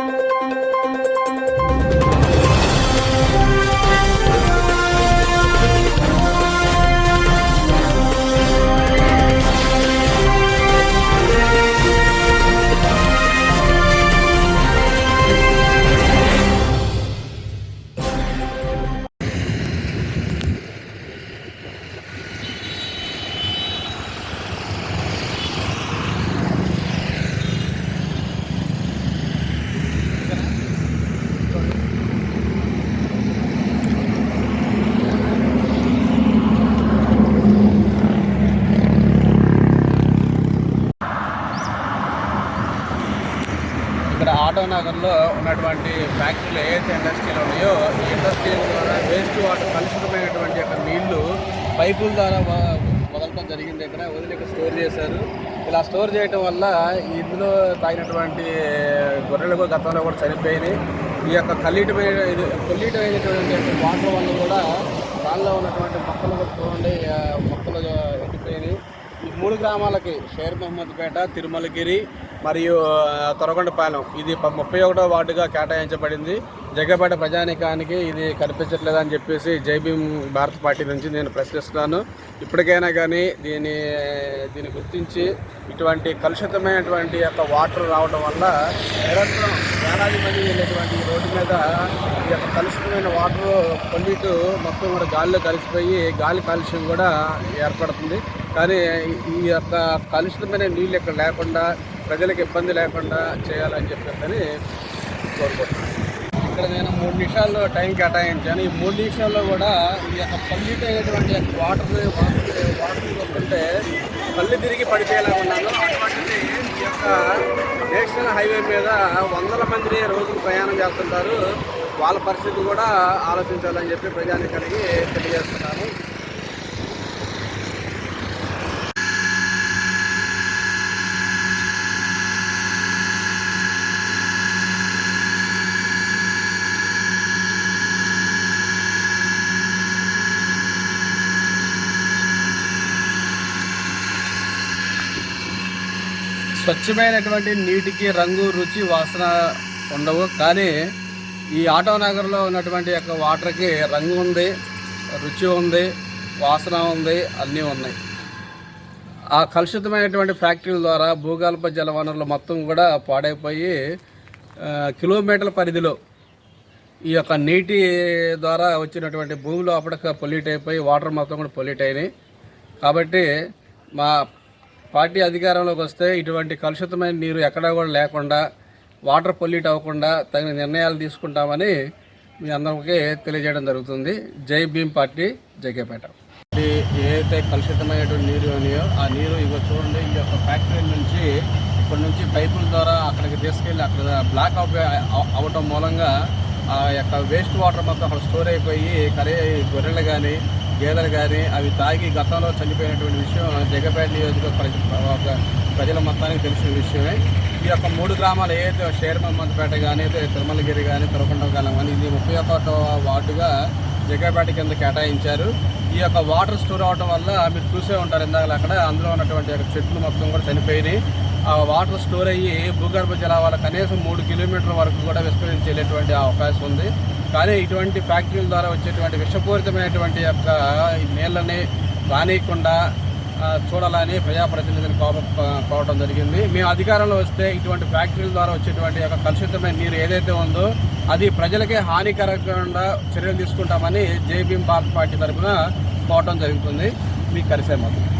ఇక్కడ విజయనగరంలో ఉన్నటువంటి ఫ్యాక్టరీలు ఏవైతే ఇండస్ట్రీలు ఉన్నాయో ఈ ఇండస్ట్రీ ద్వారా వేస్ట్ వాటర్ కలుషితమైనటువంటి యొక్క నీళ్ళు పైపుల ద్వారా వదలటం జరిగింది. ఇక్కడ వదిలి ఇక్కడ స్టోర్ చేశారు. ఇలా స్టోర్ చేయటం వల్ల ఇందులో తాగినటువంటి గొర్రెలు కూడా గతంలో కూడా చనిపోయినాయి. ఈ యొక్క కల్లీటమైన ఇది కొల్లిటమైనటువంటి వాటర్ వల్ల కూడా దానిలో ఉన్నటువంటి మొక్కలు కూడా చూడండి మొక్కలు ఎండిపోయినాయి. ఈ మూడు గ్రామాలకి షేర్ మహమ్మద్పేట తిరుమలగిరి మరియు తొరగొండపాలెం ఇది ముప్పై ఒకటో వార్డుగా కేటాయించబడింది. జగ్గపేట ప్రజానికానికి ఇది కనిపించట్లేదని చెప్పేసి జైభీం భారత్ పార్టీ నుంచి నేను ప్రశ్నిస్తున్నాను. ఇప్పటికైనా కానీ దీని దీన్ని గుర్తించి ఇటువంటి కలుషితమైనటువంటి యొక్క వాటర్ రావడం వల్ల నిరంతరం వేలాది మంది వెళ్ళేటువంటి ఈ రోడ్డు మీద ఈ యొక్క కలుషితమైన వాటర్ పొల్యూట్ మొత్తం కూడా గాలిలో కలిసిపోయి గాలి కాలుష్యం కూడా ఏర్పడుతుంది. కానీ ఈ యొక్క కలుషితమైన నీళ్ళు ఇక్కడ లేకుండా ప్రజలకు ఇబ్బంది లేకుండా చేయాలని చెప్పేసి కోరుకుంటున్నాను. ఇక్కడ నేను మూడు నిమిషాల్లో టైం కేటాయించాను. ఈ మూడు నిమిషాల్లో కూడా ఈ యొక్క పల్లీట్ అయినటువంటి వాటర్ వాటర్ వాటర్ వస్తుంటే కళ్ళు తిరిగి పడిపోయేలా ఉన్నాను. అటువంటిది ఈ యొక్క నేషనల్ హైవే మీద వందల మంది రోజులు ప్రయాణం చేస్తుంటారు. వాళ్ళ పరిస్థితి కూడా ఆలోచించాలని చెప్పి ప్రజానికానికి తెలియజేస్తున్నాను. స్వచ్ఛమైనటువంటి నీటికి రంగు రుచి వాసన ఉండవు. కానీ ఈ ఆటో నగర్లో ఉన్నటువంటి యొక్క వాటర్కి రంగు ఉంది రుచి ఉంది వాసన ఉంది అన్నీ ఉన్నాయి. ఆ కలుషితమైనటువంటి ఫ్యాక్టరీల ద్వారా భూగర్భ జల వనరులు మొత్తం కూడా పాడైపోయి కిలోమీటర్ల పరిధిలో ఈ యొక్క నీటి ద్వారా వచ్చినటువంటి భూమి లోపల పొల్యూట్ అయిపోయి వాటర్ మొత్తం కూడా పొల్యూట్ అయినాయి. కాబట్టి మా పార్టీ అధికారంలోకి వస్తే ఇటువంటి కలుషితమైన నీరు ఎక్కడా కూడా లేకుండా వాటర్ పొల్యూట్ అవ్వకుండా తగిన నిర్ణయాలు తీసుకుంటామని మీ అందరికీ తెలియజేయడం జరుగుతుంది. జై భీమ్ పార్టీ జగేపేట ఏదైతే కలుషితమైనటువంటి నీరు ఉన్నాయో ఆ నీరు ఇవి చూడండి ఈ యొక్క ఫ్యాక్టరీ నుంచి ఇక్కడ నుంచి పైపుల ద్వారా అక్కడికి తీసుకెళ్ళి అక్కడ బ్లాక్ అవ్ అవ్వటం మూలంగా ఆ యొక్క వేస్ట్ వాటర్ మొత్తం అక్కడ స్టోర్ అయిపోయి కరే గొర్రెలు కానీ గేదెలు కానీ అవి తాగి గతంలో చనిపోయినటువంటి విషయం జగపేట నియోజక ఒక ప్రజల మొత్తానికి తెలిసిన విషయమే. ఈ యొక్క మూడు గ్రామాలు ఏదైతే షేర్ మహమ్మద్పేట కానీ తిరుమలగిరి కానీ తిరుకొండకాలం కానీ ఇది ముప్పై ఒకటో వార్డుగా జగపేట కింద కేటాయించారు. ఈ యొక్క వాటర్ స్టోర్ అవడం వల్ల మీరు చూసే ఉంటారు ఇందాక అక్కడ అందులో ఉన్నటువంటి చెట్లు మొత్తం కూడా చనిపోయినాయి. వాటర్ స్టోర్ అయ్యి భూగర్భ జలాల కనీసం మూడు కిలోమీటర్ల వరకు కూడా విస్తరించి అవకాశం ఉంది. కానీ ఇటువంటి ఫ్యాక్టరీల ద్వారా వచ్చేటువంటి విషపూరితమైనటువంటి యొక్క నీళ్ళని రానియకుండా చూడాలని ప్రజాప్రతినిధిని కోప కోవడం జరిగింది. మేము అధికారంలో వస్తే ఇటువంటి ఫ్యాక్టరీల ద్వారా వచ్చేటువంటి యొక్క కలుషితమైన నీరు ఏదైతే ఉందో అది ప్రజలకే హానికరకుండా చర్యలు తీసుకుంటామని జేబీఎం భారత్ పార్టీ తరఫున కోవటం జరుగుతుంది. మీకు కలిసే మొత్తం